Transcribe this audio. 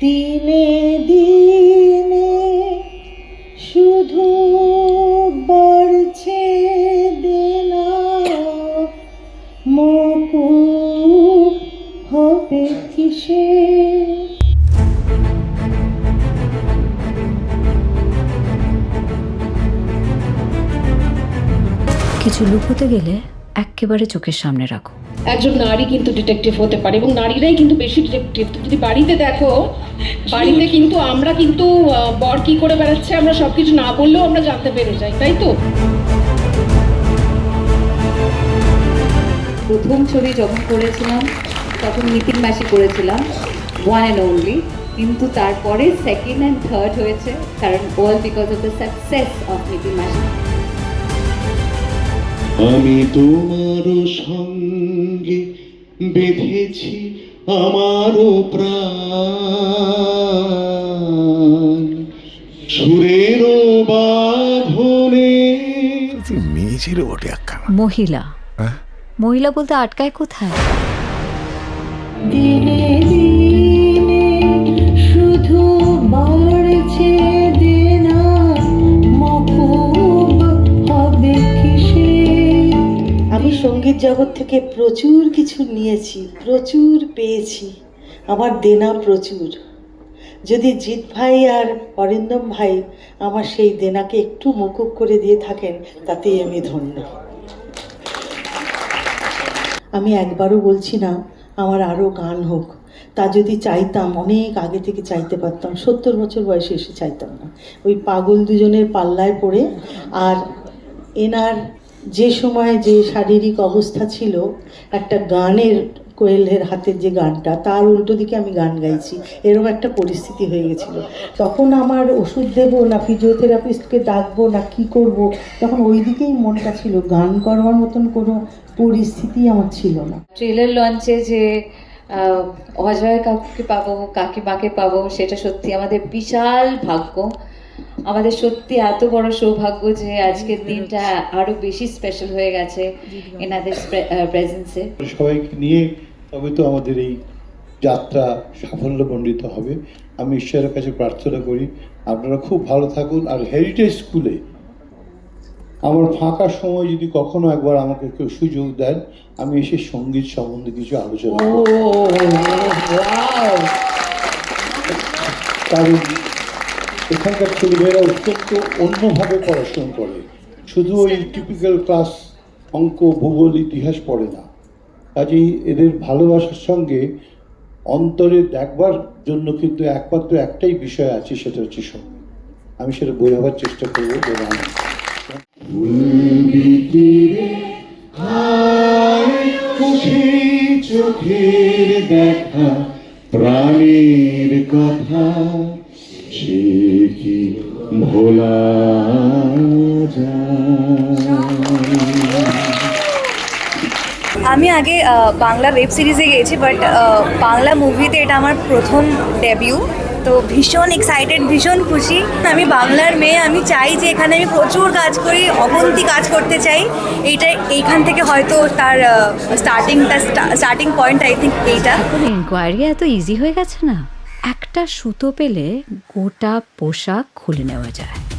দিনে দিনে শুধু বাড়ছে দেনা। মকুব হবে কিসে? কিছু লুকোতে গেলে একেবারে চোখের সামনে রাখো। একজন নারী কিন্তু ডিটেকটিভ হতে পারে এবং নারীরাই কিন্তু বেশি ডিটেকটিভ যদি বাড়িতে দেখো বাড়িতে কিন্তু আমরা কিন্তু বর কি করে বেড়াচ্ছে আমরা সবকিছু না বললেও আমরা জানতে পেরে যাই তাই তো? প্রথম ছবি যখন করেছিলাম তখন নিতিন মাসি করেছিলাম ওয়ান অ্যান্ড অনলি কিন্তু তারপরে সেকেন্ড অ্যান্ড থার্ড হয়েছে কারণ all because of the success of Nitin মাসি। আমি তোমার সঙ্গে বেঁধেছি আমারও প্রাণ। সুরের বাঁধনে মেয়ে ছিল বটে একখানা মহিলা। হ্যাঁ? মহিলা বলতে আটকায় কোথায়? জগৎ থেকে প্রচুর কিছু নিয়েছি, প্রচুর পেয়েছি। আমার দেনা প্রচুর। যদি জিৎ ভাই আর অরিন্দম ভাই আমার সেই দেনাকে একটু মকুব করে দিয়ে থাকেন, তাতেই আমি ধন্য। আমি একবারও বলছি না, আমার আরও গান হোক। তা যদি চাইতাম, অনেক আগে থেকে চাইতে পারতাম, সত্তর বছর বয়সে এসে চাইতাম না। ওই পাগল দুজনের পাল্লায় পড়ে আর এনার যে সময় যে শারীরিক অবস্থা ছিল, একটা গানের কোয়েলের হাতের যে গানটা, তার উল্টো দিকে আমি গান গাইছি। এরকম একটা পরিস্থিতি হয়ে গেছিল। তখন আমার ওষুধ দেবো না ফিজিওথেরাপিস্টকে ডাকবো না, কি করব? তখন ওই দিকেই মনটা ছিল। গান করবার মতন কোনো পরিস্থিতি আমার ছিল না। ট্রেলার লঞ্চে যে অজয় কাকুকে পাবো কাকে কাকিমাকে পাবো, সেটা সত্যি আমাদের বিশাল ভাগ্য। আমাদের সত্যি এত বড় সৌভাগ্য যে আজকের দিনটা আরও বেশি স্পেশাল হয়ে গেছে এনাদের প্রেজেন্সে সবাইকে নিয়ে তবে তো আমাদের এই যাত্রা সাফল্যমণ্ডিত হবে আমি ঈশ্বরের কাছে প্রার্থনা করি আপনারা খুব ভালো থাকুন আর হেরিটেজ স্কুলে আমার ফাঁকা সময় যদি কখনো একবার আমাকে কেউ সুযোগ দেন আমি এসে সংগীত সম্বন্ধে কিছু আলোচনা করব কারণ এখানকার ছেলেমেয়েরা অত্যন্ত অন্যভাবে পড়াশোনা করে। শুধু ওই টিপিক্যাল ক্লাস অঙ্ক ভূগোল ইতিহাস পড়ে না। কাজেই এদের ভালোবাসার সঙ্গে অন্তরে দেখবার জন্য কিন্তু একমাত্র একটাই বিষয় আছে সেটা হচ্ছে সংগীত আমি সেটা বোঝাবার চেষ্টা করব চোখের দেখা প্রাণের কথা। সে কি ভোলা আমি আগে বাংলা ওয়েব সিরিজে গিয়েছি বাট বাংলা মুভিতে এটা আমার প্রথম ডেবিউ তো ভীষণ এক্সাইটেড ভীষণ খুশি। আমি বাংলার মেয়ে আমি চাই যে এখানে আমি প্রচুর কাজ করি অবন্তি কাজ করতে চাই। এইটা এইখান থেকে হয়তো তার স্টার্টিংটা স্টার্টিং পয়েন্ট আই থিঙ্ক এইটা। ইনকোয়ারি এত ইজি হয়ে গেছে না? একটা সুতো পেলে গোটা পোশাক খুলে নেওয়া যায়।